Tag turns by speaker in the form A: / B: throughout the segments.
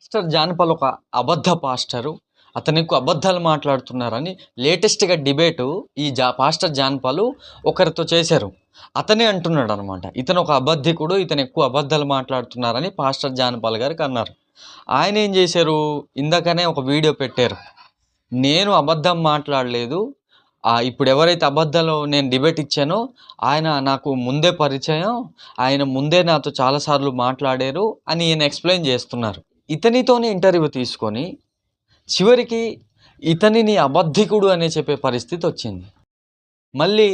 A: Pastor జానపల్ ఒక అబద్ధ pastor అతను ఎక్కువ అబద్ధాలు మాట్లాడుతున్నారని లేటెస్ట్గా డిబేటు ఈ జా పాస్టర్ జాన్పాలు ఒకరితో చేశారు. అతనే అంటున్నాడు అనమాట ఇతను ఒక అబద్ధికుడు ఇతను ఎక్కువ అబద్ధాలు మాట్లాడుతున్నారని పాస్టర్ జానపాల్ గారికి అన్నారు. ఆయన ఏం చేశారు? ఇందాకనే ఒక వీడియో పెట్టారు. నేను అబద్ధం మాట్లాడలేదు. ఇప్పుడు ఎవరైతే అబద్ధాలు నేను డిబేట్ ఇచ్చానో ఆయన నాకు ముందే పరిచయం ఆయన ముందే నాతో చాలాసార్లు మాట్లాడారు అని ఈయన ఎక్స్ప్లెయిన్ చేస్తున్నారు. ఇతనితోనే ఇంటర్వ్యూ తీసుకొని చివరికి ఇతనిని అబద్ధికుడు అనే చెప్పే పరిస్థితి వచ్చింది. మళ్ళీ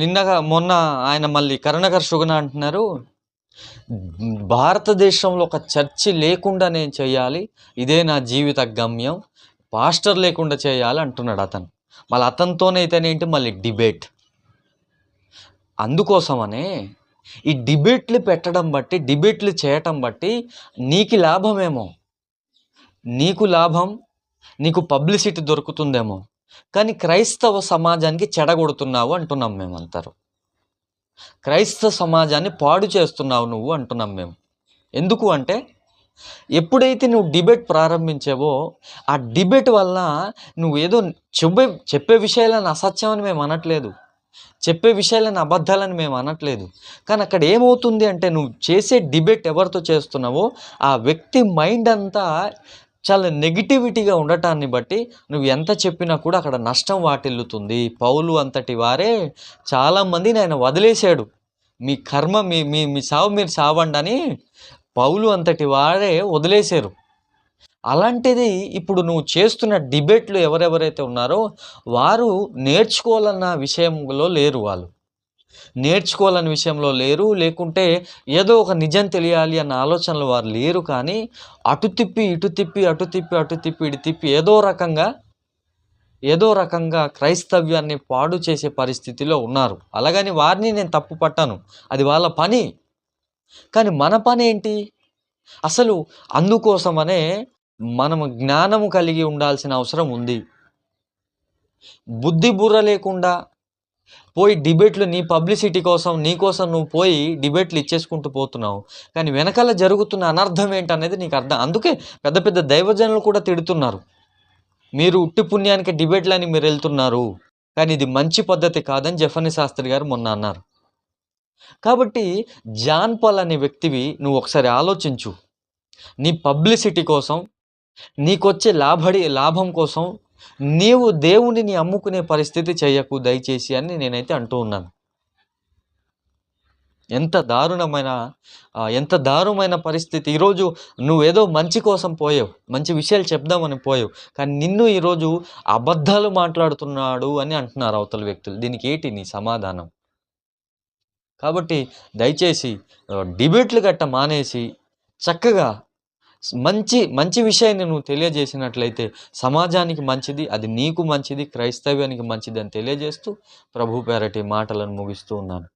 A: నిన్నగా మొన్న ఆయన మళ్ళీ కరుణాకర్ సుగుణ అంటున్నారు భారతదేశంలో ఒక చర్చి లేకుండా నేను చేయాలి ఇదే నా జీవిత గమ్యం పాస్టర్ లేకుండా చేయాలి అంటున్నాడు అతను. మళ్ళీ అతనితోనే ఇతనేంటి? మళ్ళీ డిబేట్. అందుకోసమనే ఈ డిబేట్లు పెట్టడం బట్టి డిబేట్లు చేయటం బట్టి నీకు లాభమేమో. నీకు లాభం నీకు పబ్లిసిటీ దొరుకుతుందేమో. కానీ క్రైస్తవ సమాజానికి చెడగొడుతున్నావు అంటున్నాం మేము అంటారు క్రైస్తవ సమాజాన్ని పాడు చేస్తున్నావు నువ్వు అంటున్నాం మేము. ఎందుకు అంటే ఎప్పుడైతే నువ్వు డిబేట్ ప్రారంభించావో ఆ డిబేట్ వల్ల నువ్వు ఏదో చెప్పే చెప్పే విషయాలను అసత్యం అని మేము అనట్లేదు. చెప్పే విషయాలను అబద్ధాలని మేము అనట్లేదు. కానీ అక్కడ ఏమవుతుంది అంటే నువ్వు చేసే డిబేట్ ఎవరితో చేస్తున్నావో ఆ వ్యక్తి మైండ్ అంతా చాలా నెగిటివిటీగా ఉండటాన్ని బట్టి నువ్వు ఎంత చెప్పినా కూడా అక్కడ నష్టం వాటిల్లుతుంది. పౌలు అంతటి వారే చాలామందిని ఆయన వదిలేశాడు. మీ కర్మ మీ మీ మీ సావు మీరు సావండి అని పౌలు అంతటి వారే వదిలేశారు. అలాంటిది ఇప్పుడు నువ్వు చేస్తున్న డిబేట్లు ఎవరెవరైతే ఉన్నారో వారు నేర్చుకోవాలన్న విషయంలో లేరు వాళ్ళు. నేర్చుకోవాలని విషయంలో లేరు లేకుంటే ఏదో ఒక నిజం తెలియాలి అన్న ఆలోచనలు వారు లేరు కానీ అటు తిప్పి ఇటు తిప్పి అటు తిప్పి అటు తిప్పి ఇటు తిప్పి ఏదో రకంగా ఏదో రకంగా క్రైస్తవ్యాన్ని పాడు చేసే పరిస్థితిలో ఉన్నారు. అలాగని వారిని నేను తప్పు పట్టాను. అది వాళ్ళ పని. కానీ మన పని ఏంటి అసలు అందుకోసమనే మనము జ్ఞానము కలిగి ఉండాల్సిన అవసరం ఉంది. బుద్ధి బుర్ర లేకుండా పోయి డిబేట్లు నీ పబ్లిసిటీ కోసం నీ కోసం నువ్వు పోయి డిబేట్లు ఇచ్చేసుకుంటూ పోతున్నావు. కానీ వెనకాల జరుగుతున్న అనర్థం ఏంటనేది నీకు అర్థం అందుకే పెద్ద పెద్ద దైవజనులు కూడా తిడుతున్నారు. మీరు ఉట్టి పుణ్యానికి డిబేట్లని మీరు వెళ్తున్నారు. కానీ ఇది మంచి పద్ధతి కాదని జఫనీ శాస్త్రి గారు మొన్న అన్నారు. కాబట్టి జాన్ పాల్ అనే వ్యక్తివి నువ్వు ఒకసారి ఆలోచించు. నీ పబ్లిసిటీ కోసం నీకొచ్చే లాభడి లాభం కోసం నీవు దేవునిని అమ్ముకునే పరిస్థితి చేయకు దయచేసి అని నేనైతే అంటూ ఉన్నాను. ఎంత దారుణమైన ఎంత దారుణమైన పరిస్థితి. ఈరోజు నువ్వేదో మంచి కోసం పోయావు మంచి విషయాలు చెప్దామని పోయావు కానీ నిన్ను ఈరోజు అబద్ధాలు మాట్లాడుతున్నాడు అని అంటున్నారు అవతల వ్యక్తులు. దీనికి ఏంటి నీ సమాధానం? కాబట్టి దయచేసి డిబేట్లు గట్ట మానేసి చక్కగా మంచి మంచి విషయాన్ని నువ్వు తెలియజేసినట్లయితే సమాజానికి మంచిది అది నీకు మంచిది క్రైస్తవ్యానికి మంచిది అని తెలియజేస్తూ ప్రభు పేరటి మాటలను ముగిస్తూ ఉన్నాను.